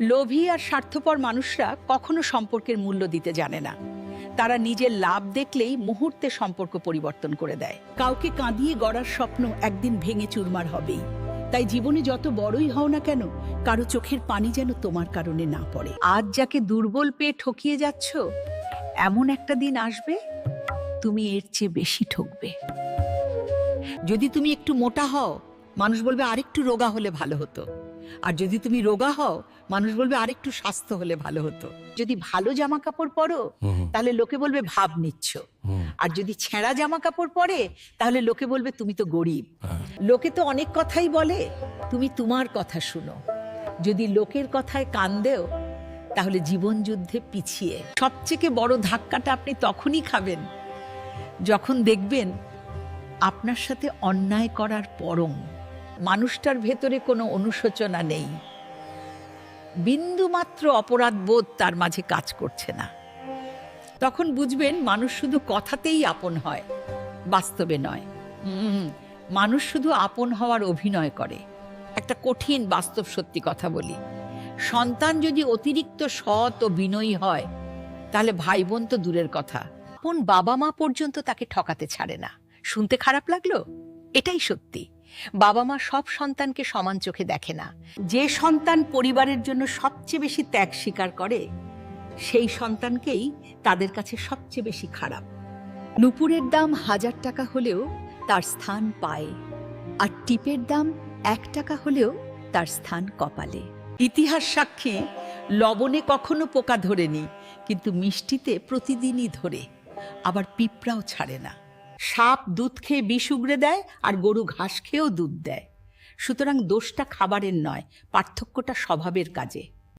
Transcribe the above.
লোভী আর স্বার্থপর মানুষরা কখনো সম্পর্কের মূল্য দিতে জানে না। তারা নিজের লাভ দেখলেই মুহূর্তে সম্পর্ক পরিবর্তন করে দেয়। কাউকে কাঁদিয়ে গড়ার স্বপ্ন একদিন ভেঙে চুরমার হবেই। তাই জীবনে যত বড়ই হও না কেন, কারও চোখের পানি যেন তোমার কারণে না পড়ে। আজ যাকে দুর্বল পেয়ে ঠকিয়ে যাচ্ছ, এমন একটা দিন আসবে, তুমি এর চেয়ে বেশি ঠকবে। যদি তুমি একটু মোটা হও, মানুষ বলবে আরেকটু রোগা হলে ভালো হতো। আর যদি তুমি রোগা হও মানুষ বলবে আরেকটু স্বাস্থ্য হলে ভালো হতো। যদি ভালো জামা কাপড় পরো তাহলে লোকে বলবে ভাব নিচ্ছ। আর যদি ছেঁড়া জামা কাপড় পরে তাহলে লোকে বলবে তুমি তো গরিব। লোকে তো অনেক কথাই বলে তুমি তোমার কথা শুনো। যদি লোকের কথায় কান দেও তাহলে জীবন যুদ্ধে পিছিয়ে। সবচেয়ে বড় ধাক্কাটা আপনি তখনই খাবেন যখন দেখবেন আপনার সাথে অন্যায় করার পরম। মানুষটার ভেতরে কোনো অনুশোচনা নেই। বিন্দু মাত্র অপরাধ বোধ তার মাঝে কাজ করছে না। তখন বুঝবেন মানুষ শুধু কথাতেই আপন হয়, বাস্তবে নয়। মানুষ শুধু আপন হওয়ার অভিনয় করে। একটা কঠিন বাস্তব সত্যি কথা বলি। সন্তান যদি অতিরিক্ত সৎ ও বিনয়ী হয়, তাহলে ভাই বোন তো দূরের কথা। আপন বাবা মা পর্যন্ত তাকে ঠকাতে ছাড়ে না। শুনতে খারাপ লাগল? এটাই সত্যি। বাবা মা সব সন্তানকে সমান চোখে দেখে না। যে সন্তান পরিবারের জন্য সবচেয়ে বেশি ত্যাগ স্বীকার করে, সেই সন্তানকেই তাদের কাছে সবচেয়ে বেশি খারাপ। নুপুরের দাম হাজার টাকা হলেও তার স্থান পায়, আর টিপের দাম এক টাকা হলেও তার স্থান কপালে। ইতিহাস সাক্ষী, লবণে কখনো পোকা ধরেনি, কিন্তু মিষ্টিতে প্রতিদিনই ধরে, আবার পিঁপড়াও ছাড়ে না। সাপ দুধ খেয়ে বিষ উগড়ে দেয় আর গরু ঘাস খেয়েও দুধ দেয়। সুতরাং দোষটা খাবারের নয়, পার্থক্যটা স্বভাবের কাজে।